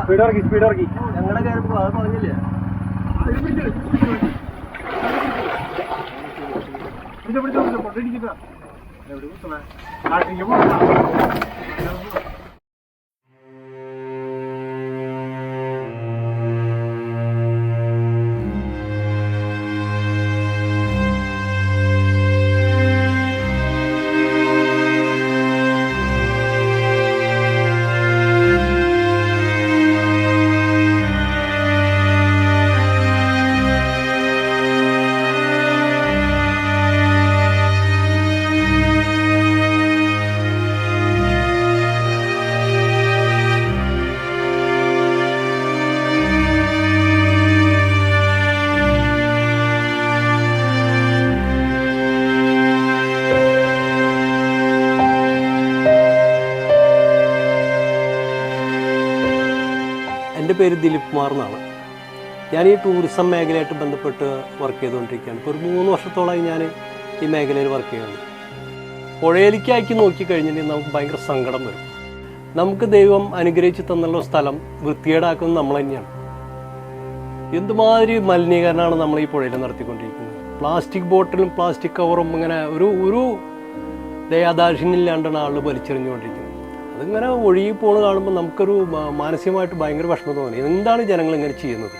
Speed ഇറക്കി speed ഇറക്കി. ഞങ്ങളുടെ കാര്യം അത് പറഞ്ഞില്ലേ? പിടിച്ചോ പിടിച്ചോ പിടിച്ചോ പൊട്ടിടിച്ചിട്ടാ എവിടെ കുത്തണേ കാട്ടിലേക്ക് പോ എന്റെ പേര് ദിലീപ് കുമാർ എന്നാണ്. ഞാൻ ഈ ടൂറിസം മേഖലയായിട്ട് ബന്ധപ്പെട്ട് വർക്ക് ചെയ്തുകൊണ്ടിരിക്കുകയാണ്. ഇപ്പോൾ ഒരു മൂന്ന് വർഷത്തോളമായി ഞാൻ ഈ മേഖലയിൽ വർക്ക് ചെയ്യുന്നു പുഴയിലേക്കാക്കി നോക്കിക്കഴിഞ്ഞിട്ടുണ്ടെങ്കിൽ നമുക്ക് ഭയങ്കര സങ്കടം വരും. നമുക്ക് ദൈവം അനുഗ്രഹിച്ച് തന്നുള്ള സ്ഥലം വൃത്തികേടാക്കുന്നത് നമ്മൾ തന്നെയാണ്. എന്തുമാതിരി മലിനീകരണമാണ് നമ്മൾ ഈ പുഴയിൽ നടത്തിക്കൊണ്ടിരിക്കുന്നത്. പ്ലാസ്റ്റിക് ബോട്ടിലും പ്ലാസ്റ്റിക് കവറും ഇങ്ങനെ ഒരു ഒരു ദയാദാക്ഷിണ്യമില്ലാണ്ടാണ് ആൾ വലിച്ചെറിഞ്ഞുകൊണ്ടിരിക്കുന്നത്. അതിങ്ങനെ ഒഴുകി കാണുമ്പോൾ നമുക്കൊരു മാനസികമായിട്ട് ഭയങ്കര വിഷമം തോന്നി. എന്താണ് ജനങ്ങൾ ഇങ്ങനെ ചെയ്യുന്നത്?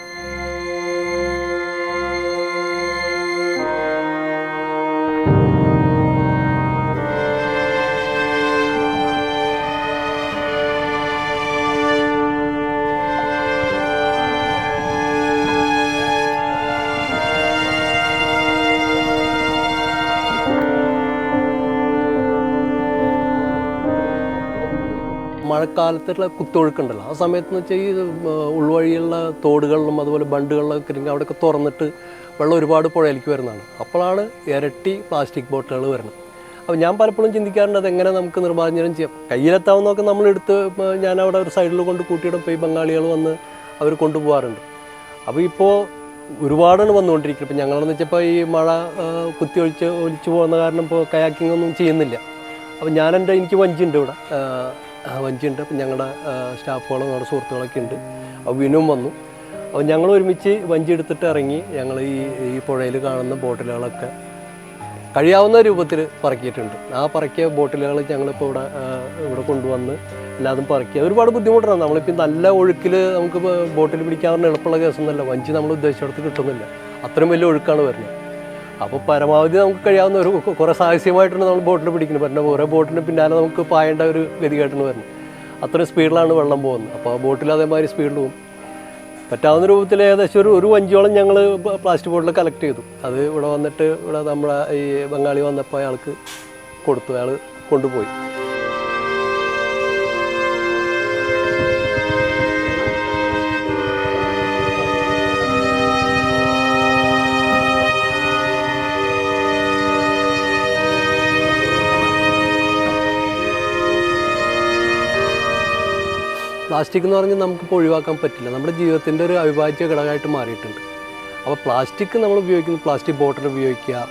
മഴക്കാലത്തുള്ള കുത്തൊഴുക്കുണ്ടല്ലോ. ആ സമയത്ത് വെച്ചാൽ ഈ ഉൾവഴിയുള്ള തോടുകളിലും അതുപോലെ ബണ്ടുകളിലൊക്കെ ഇരിക്കും അവിടെയൊക്കെ തുറന്നിട്ട് വെള്ളം ഒരുപാട് പുഴയിലേക്ക് വരുന്നതാണ്. അപ്പോഴാണ് ഇരട്ടി പ്ലാസ്റ്റിക് ബോട്ടുകൾ വരുന്നത്. അപ്പോൾ ഞാൻ പലപ്പോഴും ചിന്തിക്കാറുണ്ട് അത് എങ്ങനെ നമുക്ക് നിർമ്മാർജനം ചെയ്യാം. കയ്യിലെത്താവുന്നതൊക്കെ നമ്മളെടുത്ത് ഞാൻ അവിടെ ഒരു സൈഡിൽ കൊണ്ട് കൂട്ടിയിടുമ്പോൾ ഈ ബംഗാളികൾ വന്ന് അവർ കൊണ്ടുപോകാറുണ്ട്. അപ്പോൾ ഇപ്പോൾ ഒരുപാടാണ് വന്നുകൊണ്ടിരിക്കുന്നത്. ഇപ്പം ഞങ്ങളെന്ന് വെച്ചപ്പോൾ ഈ മഴ കുത്തി ഒഴിച്ച് ഒലിച്ചു പോകുന്ന കാരണം ഇപ്പോൾ കയാക്കിംഗ് ഒന്നും ചെയ്യുന്നില്ല. അപ്പോൾ ഞാൻ എനിക്ക് വഞ്ചിയുണ്ട് ഇവിടെ. വഞ്ചിയുണ്ട്. അപ്പം ഞങ്ങളുടെ സ്റ്റാഫുകളും ഞങ്ങളുടെ സുഹൃത്തുക്കളൊക്കെ ഉണ്ട്. അപ്പോൾ വിനും വന്നു. അപ്പോൾ ഞങ്ങൾ ഒരുമിച്ച് വഞ്ചി എടുത്തിട്ട് ഇറങ്ങി ഞങ്ങൾ ഈ ഈ പുഴയിൽ കാണുന്ന ബോട്ടിലുകളൊക്കെ കഴിയാവുന്ന രൂപത്തിൽ പറക്കിയിട്ടുണ്ട്. ആ പറക്കിയ ബോട്ടിലുകൾ ഞങ്ങളിപ്പോൾ ഇവിടെ ഇവിടെ കൊണ്ടുവന്ന് എല്ലാതും പറക്കി. ഒരുപാട് ബുദ്ധിമുട്ടാണ്. നമ്മളിപ്പോൾ നല്ല ഒഴുക്കിൽ നമുക്ക് ബോട്ടിൽ പിടിക്കാൻ എളുപ്പമുള്ള കേസൊന്നുമല്ല. വഞ്ചി നമ്മൾ ഉദ്ദേശിച്ചിടത്ത് കിട്ടുന്നില്ല. അത്രയും വലിയ ഒഴുക്കാണ് വരുന്നത്. അപ്പോൾ പരമാവധി നമുക്ക് കഴിയാവുന്ന ഒരു കുറേ സാഹസ്യമായിട്ടാണ് നമ്മൾ ബോട്ടിൽ പിടിക്കുന്നത്. പിന്നെ ഓരോ ബോട്ടിന് പിന്നാലെ നമുക്ക് പായേണ്ട ഒരു ഗതികേട്ടാണ് വരുന്നത് അത്രയും സ്പീഡിലാണ് വെള്ളം പോകുന്നത്. അപ്പോൾ ആ ബോട്ടിൽ അതേമാതിരി സ്പീഡിൽ പോകും. പറ്റാവുന്ന രൂപത്തിൽ ഏകദേശം ഒരു ഒരു വഞ്ചിയോളം ഞങ്ങൾ പ്ലാസ്റ്റിക് ബോട്ടിൽ കളക്ട് ചെയ്തു. അത് ഇവിടെ വന്നിട്ട് ഇവിടെ നമ്മളെ ഈ ബംഗാളി വന്നപ്പോൾ അയാൾക്ക് കൊടുത്തു. അയാൾ കൊണ്ടുപോയി. പ്ലാസ്റ്റിക് എന്ന് പറഞ്ഞാൽ നമുക്കിപ്പോൾ ഒഴിവാക്കാൻ പറ്റില്ല. നമ്മുടെ ജീവിതത്തിന്റെ ഒരു അവിഭാജ്യ ഘടകമായിട്ട് മാറിയിട്ടുണ്ട്. അപ്പോൾ പ്ലാസ്റ്റിക് നമ്മൾ ഉപയോഗിക്കുന്ന. പ്ലാസ്റ്റിക് ബോട്ടിൽ ഉപയോഗിക്കുക.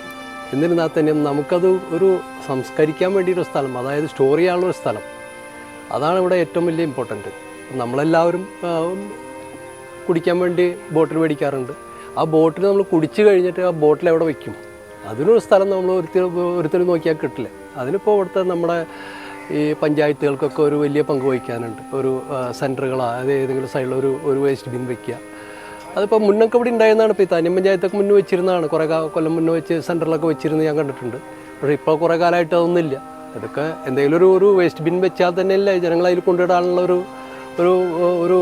എന്നിരുന്നാൽ തന്നെ നമുക്കത് ഒരു സംസ്കരിക്കാൻ വേണ്ടിയിട്ടൊരു സ്ഥലം അതായത് സ്റ്റോർ ചെയ്യാനുള്ളൊരു സ്ഥലം. അതാണ് ഇവിടെ ഏറ്റവും വലിയ ഇമ്പോർട്ടന്റ് നമ്മളെല്ലാവരും കുടിക്കാൻ വേണ്ടി ബോട്ടിൽ മേടിക്കാറുണ്ട്. ആ ബോട്ടിൽ നമ്മൾ കുടിച്ച് കഴിഞ്ഞിട്ട് ആ ബോട്ടിൽ എവിടെ വയ്ക്കും അതിനൊരു സ്ഥലം നമ്മൾ ഒരുത്തർ ഒരുത്തരും നോക്കിയാൽ കിട്ടില്ല. അതിനിപ്പോൾ ഇവിടുത്തെ നമ്മുടെ ഈ പഞ്ചായത്തുകൾക്കൊക്കെ ഒരു വലിയ പങ്ക് വഹിക്കാനുണ്ട്. ഒരു സെന്ററുകളോ അതായത് ഏതെങ്കിലും സൈഡിൽ ഒരു ഒരു വേസ്റ്റ് ബിൻ വയ്ക്കുക അതിപ്പോൾ മുന്നൊക്കെ ഇവിടെ ഉണ്ടായിരുന്നതാണ് ഇപ്പോൾ ഈ തനി പഞ്ചായത്തൊക്കെ മുന്നേ വെച്ചിരുന്നതാണ്. കുറേ കൊല്ലം മുന്നേ വെച്ച് സെന്ററിലൊക്കെ വെച്ചിരുന്ന് ഞാൻ കണ്ടിട്ടുണ്ട്. പക്ഷേ ഇപ്പോൾ കുറേ കാലമായിട്ട് അതൊന്നുമില്ല. അതൊക്കെ എന്തെങ്കിലും ഒരു ഒരു വേസ്റ്റ് ബിൻ വെച്ചാൽ തന്നെയല്ലേ ജനങ്ങൾ അതിൽ കൊണ്ടിടാനുള്ള ഒരു ഒരു ഒരു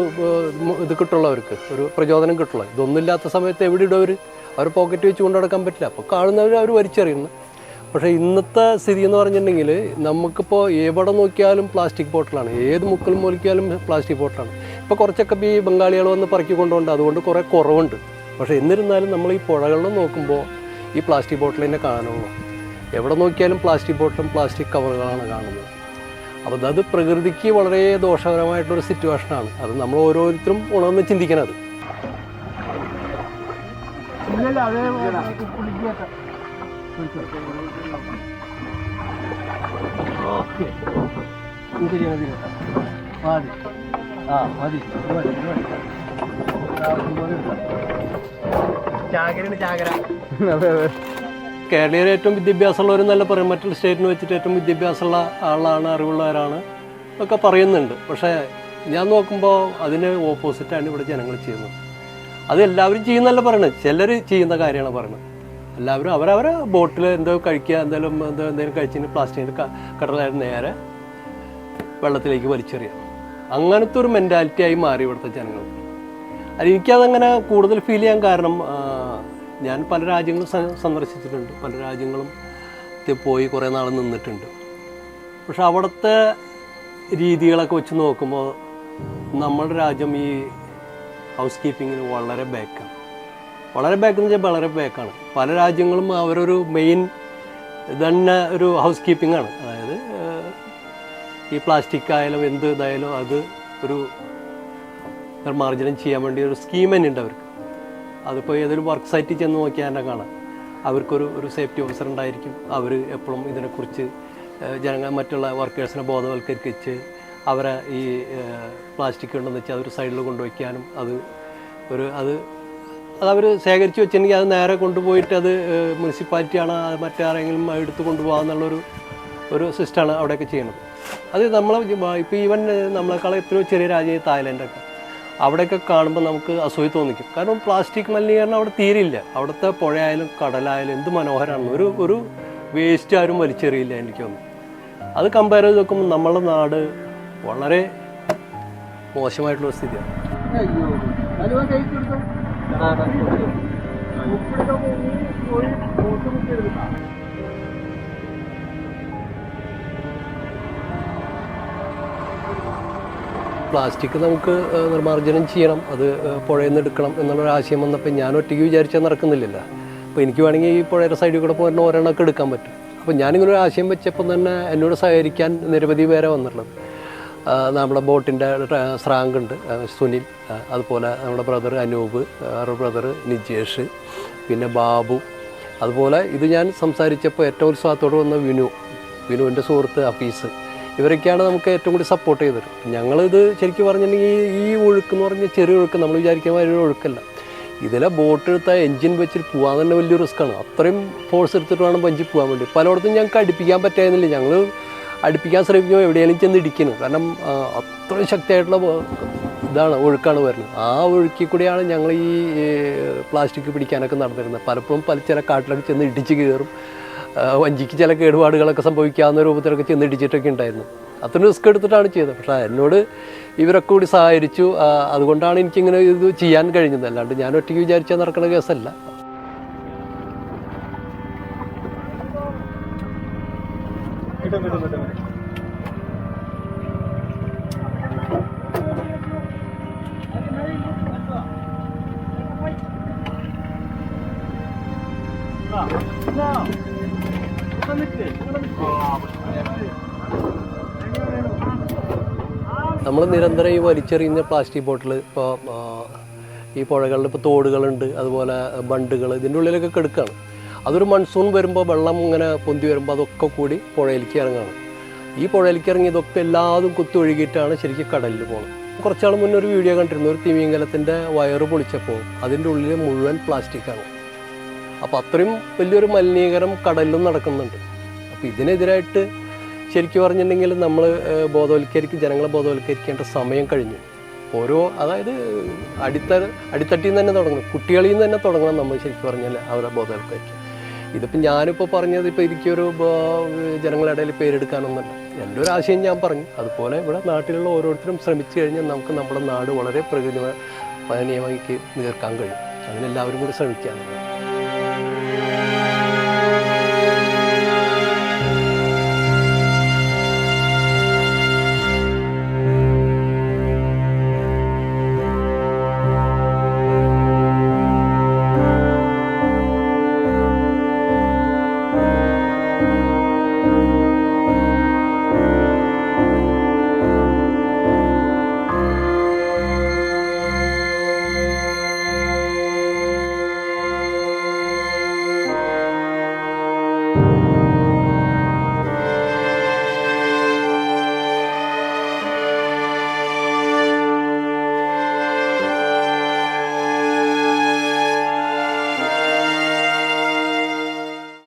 ഇത് കിട്ടുള്ളവർക്ക് ഒരു പ്രചോദനം കിട്ടുള്ളൂ. ഇതൊന്നും ഇല്ലാത്ത സമയത്ത് എവിടെ ഇടും അവർ പോക്കറ്റ് വെച്ച് കൊണ്ടുനടക്കാൻ പറ്റില്ല. അപ്പോൾ കാണുന്നവർ അവർ വലിച്ചെറിയുന്നു. പക്ഷേ ഇന്നത്തെ സ്ഥിതി എന്ന് പറഞ്ഞിട്ടുണ്ടെങ്കിൽ നമുക്കിപ്പോൾ എവിടെ നോക്കിയാലും പ്ലാസ്റ്റിക് ബോട്ടിലാണ് ഏത് മുക്കിലും മുലിക്കാലും പ്ലാസ്റ്റിക് ബോട്ടിലാണ് ഇപ്പോൾ കുറച്ചൊക്കെ ഈ ബംഗാളികൾ വന്ന് പറക്കി കൊണ്ടുപോകുന്നുണ്ട് അതുകൊണ്ട് കുറേ കുറവുണ്ട്. പക്ഷേ എന്നിരുന്നാലും നമ്മൾ ഈ പുഴകളിൽ നോക്കുമ്പോൾ ഈ പ്ലാസ്റ്റിക് ബോട്ടിൽ തന്നെ കാണുള്ളൂ. എവിടെ നോക്കിയാലും പ്ലാസ്റ്റിക് ബോട്ടിലും പ്ലാസ്റ്റിക് കവറുകളാണ് കാണുന്നത്. അപ്പോൾ അത് പ്രകൃതിക്ക് വളരെ ദോഷകരമായിട്ടൊരു സിറ്റുവേഷനാണ് അത് നമ്മൾ ഓരോരുത്തരും ഉണർന്ന് ചിന്തിക്കണത്. ഓക്കെ. ശരിയാണ് മതി. ആ മതി. മതി മതി. ചാകരയാണ് ചാകര. അതെ അതെ. കേരളീയർ ഏറ്റവും വിദ്യാഭ്യാസമുള്ളവർ എന്നല്ല പറയും. മറ്റുള്ള സ്റ്റേറ്റിന് വെച്ചിട്ട് ഏറ്റവും വിദ്യാഭ്യാസമുള്ള ആളാണ് അറിവുള്ളവരാണ് ഒക്കെ പറയുന്നുണ്ട്. പക്ഷേ ഞാൻ നോക്കുമ്പോൾ അതിന് ഓപ്പോസിറ്റാണ് ഇവിടെ ജനങ്ങൾ ചെയ്യുന്നത്. അത് എല്ലാവരും ചെയ്യുന്നല്ല പറയണത്. ചിലർ ചെയ്യുന്ന കാര്യമാണ് പറയുന്നത് എല്ലാവരും അവരവരെ ബോട്ടിൽ എന്തോ കഴിക്കുക എന്തെങ്കിലും എന്തോ എന്തെങ്കിലും കഴിച്ചിട്ട് പ്ലാസ്റ്റിക് കടലായിട്ട് നേരെ വെള്ളത്തിലേക്ക് വലിച്ചെറിയാം. അങ്ങനത്തെ ഒരു മെന്റാലിറ്റി ആയി മാറി ഇവിടുത്തെ ജനങ്ങൾ. അത് എനിക്കതങ്ങനെ കൂടുതൽ ഫീൽ ചെയ്യാൻ കാരണം ഞാൻ പല രാജ്യങ്ങളും സന്ദർശിച്ചിട്ടുണ്ട്. പല രാജ്യങ്ങളും പോയി കുറേ നാൾ നിന്നിട്ടുണ്ട്. പക്ഷെ അവിടുത്തെ രീതികളൊക്കെ വെച്ച് നോക്കുമ്പോൾ നമ്മുടെ രാജ്യം ഈ ഹൗസ് കീപ്പിങ്ങിന് വളരെ ബാക്കാണ് വളരെ ബാക്ക് എന്ന് വെച്ചാൽ വളരെ ബാക്കാണ് പല രാജ്യങ്ങളും അവരൊരു മെയിൻ തന്നെ ഒരു ഹൗസ് കീപ്പിംഗ് ആണ്. അതായത് ഈ പ്ലാസ്റ്റിക് ആയാലും എന്ത് ഇതായാലും അത് ഒരു നിർമ്മാർജനം ചെയ്യാൻ വേണ്ടി ഒരു സ്കീം തന്നെ ഉണ്ട് അവർക്ക്. അതിപ്പോൾ ഏതൊരു വർക്ക് സൈറ്റിൽ ചെന്ന് നോക്കിയാൽ തന്നെ കാണാം. അവർക്കൊരു ഒരു സേഫ്റ്റി ഓഫീസർ ഉണ്ടായിരിക്കും. അവർ എപ്പോഴും ഇതിനെക്കുറിച്ച് ജനങ്ങൾ മറ്റുള്ള വർക്കേഴ്സിനെ ബോധവൽക്കരിച്ച് അവരെ ഈ പ്ലാസ്റ്റിക് ഉണ്ടെന്ന് വെച്ചാൽ അതൊരു സൈഡിൽ കൊണ്ടുവയ്ക്കാനും അത് ഒരു അത് അതവർ ശേഖരിച്ച് വെച്ചിട്ടുണ്ടെങ്കിൽ അത് നേരെ കൊണ്ടുപോയിട്ട് അത് മുനിസിപ്പാലിറ്റിയാണ് മറ്റാരെങ്കിലും എടുത്ത് കൊണ്ടുപോകാമെന്നുള്ളൊരു ഒരു സിസ്റ്റമാണ് അവിടെയൊക്കെ ചെയ്യുന്നത്. അത് നമ്മൾ ഇപ്പോൾ ഈവൻ നമ്മളെക്കാളും എത്രയോ ചെറിയ രാജ്യം തായ്ലൻഡൊക്കെ. അവിടെയൊക്കെ കാണുമ്പോൾ നമുക്ക് അസൂയ തോന്നിക്കും. കാരണം പ്ലാസ്റ്റിക് മലിനീകരണം അവിടെ തീരില്ല അവിടുത്തെ പുഴയായാലും കടലായാലും എന്ത് മനോഹരമാണ് ഒരു ഒരു വേസ്റ്റ് ആരും വലിച്ചെറിയില്ല എനിക്ക് തോന്നുന്നു. അത് കമ്പയർ ചെയ്ത് നോക്കുമ്പോൾ നമ്മുടെ നാട് വളരെ മോശമായിട്ടുള്ള സ്ഥിതിയാണ്. പ്ലാസ്റ്റിക് നമുക്ക് നിർമ്മാർജനം ചെയ്യണം അത് പുഴയിൽ നിന്ന് എടുക്കണം എന്നുള്ളൊരു ആശയം വന്നപ്പോൾ ഞാൻ ഒറ്റയ്ക്ക് വിചാരിച്ചാൽ നടക്കുന്നില്ലല്ലോ. അപ്പോൾ എനിക്ക് വേണമെങ്കിൽ ഈ പുഴയുടെ സൈഡിൽ കൂടെ പോകുന്ന ഒരെണ്ണമൊക്കെ എടുക്കാൻ പറ്റും. അപ്പോൾ ഞാനിങ്ങനെ ഒരു ആശയം വെച്ചപ്പോൾ തന്നെ എന്നോട് സഹകരിക്കാൻ നിരവധി പേരെ വന്നിട്ടുള്ളത്. നമ്മുടെ ബോട്ടിന്റെ സ്രാങ്ക് ഉണ്ട് സുനിൽ അതുപോലെ നമ്മുടെ ബ്രദർ അനൂപ് അവരുടെ ബ്രദർ നിജേഷ് പിന്നെ ബാബു. അതുപോലെ ഇത് ഞാൻ സംസാരിച്ചപ്പോൾ ഏറ്റവും ഉത്സാഹത്തോടെ വന്ന വിനു വിനുവിന്റെ സുഹൃത്ത് അഫീസ്. ഇവരൊക്കെയാണ് നമുക്ക് ഏറ്റവും കൂടി സപ്പോർട്ട് ചെയ്തത്. ഞങ്ങളിത് ശരിക്കും പറഞ്ഞിട്ടുണ്ടെങ്കിൽ ഈ ഒഴുക്ക് എന്ന് പറഞ്ഞാൽ ചെറിയ ഒഴുക്ക് നമ്മൾ വിചാരിക്കുന്ന ഒരു ഒഴുക്കല്ല. ഇതിലെ ബോട്ട് എടുത്ത എഞ്ചിൻ വെച്ചിട്ട് പോകാൻ തന്നെ വലിയ റിസ്ക്കാണ് അത്രയും ഫോഴ്സ് എടുത്തിട്ട് വേണം വഞ്ചി പോകാൻ വേണ്ടി. പലയിടത്തും ഞങ്ങൾക്ക് അടുപ്പിക്കാൻ പറ്റായിരുന്നില്ല. ഞങ്ങൾ അടുപ്പിക്കാൻ ശ്രമിക്കുമ്പോൾ എവിടെയെങ്കിലും ചെന്ന് ഇടിക്കുന്നു. കാരണം അത്ര അത്രയും ശക്തിയായിട്ടുള്ള ഇതാണ് ഒഴുക്കാണ് വരുന്നത്. ആ ഒഴുക്കിൽ കൂടിയാണ് ഞങ്ങൾ ഈ പ്ലാസ്റ്റിക് പിടിക്കാനൊക്കെ നടന്നിരുന്നത്. പലപ്പോഴും പല ചില കാട്ടിലൊക്കെ ചെന്ന് ഇടിച്ച് കയറും. വഞ്ചിക്ക് ചില കേടുപാടുകളൊക്കെ സംഭവിക്കാവുന്ന രൂപത്തിലൊക്കെ ചെന്ന് ഇടിച്ചിട്ടൊക്കെ ഉണ്ടായിരുന്നു. അത്ര റിസ്ക് എടുത്തിട്ടാണ് ചെയ്തത്. പക്ഷേ എന്നോട് ഇവരൊക്കെ കൂടി സഹായിച്ചു അതുകൊണ്ടാണ് എനിക്കിങ്ങനെ ഇത് ചെയ്യാൻ കഴിഞ്ഞത്. അല്ലാണ്ട് ഞാൻ ഒറ്റയ്ക്ക് വിചാരിച്ചാൽ നടക്കുന്ന കേസല്ല. നമ്മൾ നിരന്തരം ഈ വലിച്ചെറിയുന്ന പ്ലാസ്റ്റിക് ബോട്ടിൽ ഇപ്പോൾ ഈ പുഴകളിൽ ഇപ്പോൾ തോടുകളുണ്ട് അതുപോലെ ബണ്ടുകൾ ഇതിന്റെ ഉള്ളിലൊക്കെ കെടുക്കുകയാണ് അതൊരു മൺസൂൺ വരുമ്പോൾ വെള്ളം ഇങ്ങനെ പൊന്തി വരുമ്പോൾ അതൊക്കെ കൂടി പുഴയിലേക്ക് ഇറങ്ങുകയാണ് ഈ പുഴയിലേക്ക് ഇറങ്ങിയതൊക്കെ എല്ലാതും കുത്തൊഴുകിയിട്ടാണ് ശരിക്കും കടലിൽ പോകുന്നത് കുറച്ചാൾ മുന്നേ ഒരു വീഡിയോ കണ്ടിരുന്നു ഒരു തിമിംഗലത്തിന്റെ വയറ് പൊളിച്ചപ്പോൾ അതിന്റെ ഉള്ളിൽ മുഴുവൻ പ്ലാസ്റ്റിക്കാണ് അപ്പോൾ അത്രയും വലിയൊരു മലിനീകരണം കടലിലും നടക്കുന്നുണ്ട്. അപ്പോൾ ഇതിനെതിരായിട്ട് ശരിക്കും പറഞ്ഞിട്ടുണ്ടെങ്കിൽ നമ്മൾ ബോധവൽക്കരിക്കും ജനങ്ങളെ ബോധവൽക്കരിക്കേണ്ട സമയം കഴിഞ്ഞു. ഓരോ അതായത് അടിത്ത അടിത്തട്ടിൽ നിന്ന് തന്നെ തുടങ്ങണം. കുട്ടികളിൽ നിന്ന് തന്നെ തുടങ്ങണം നമ്മൾ ശരിക്കും പറഞ്ഞാൽ അവരെ ബോധവൽക്കരിക്കുക ഇതിപ്പോൾ ഞാനിപ്പോൾ പറഞ്ഞത് ഇപ്പോൾ എനിക്കൊരു ജനങ്ങളുടെ ഇടയിൽ പേരെടുക്കാനൊന്നുമല്ല. എന്റെ ഒരു ആശയം ഞാൻ പറഞ്ഞു. അതുപോലെ ഇവിടെ നാട്ടിലുള്ള ഓരോരുത്തരും ശ്രമിച്ചു കഴിഞ്ഞാൽ നമുക്ക് നമ്മുടെ നാട് വളരെ പ്രകൃതി പാനീയമാക്കി നീർക്കാൻ കഴിയും. അതിനെല്ലാവരും കൂടി ശ്രമിക്കാനുള്ളത്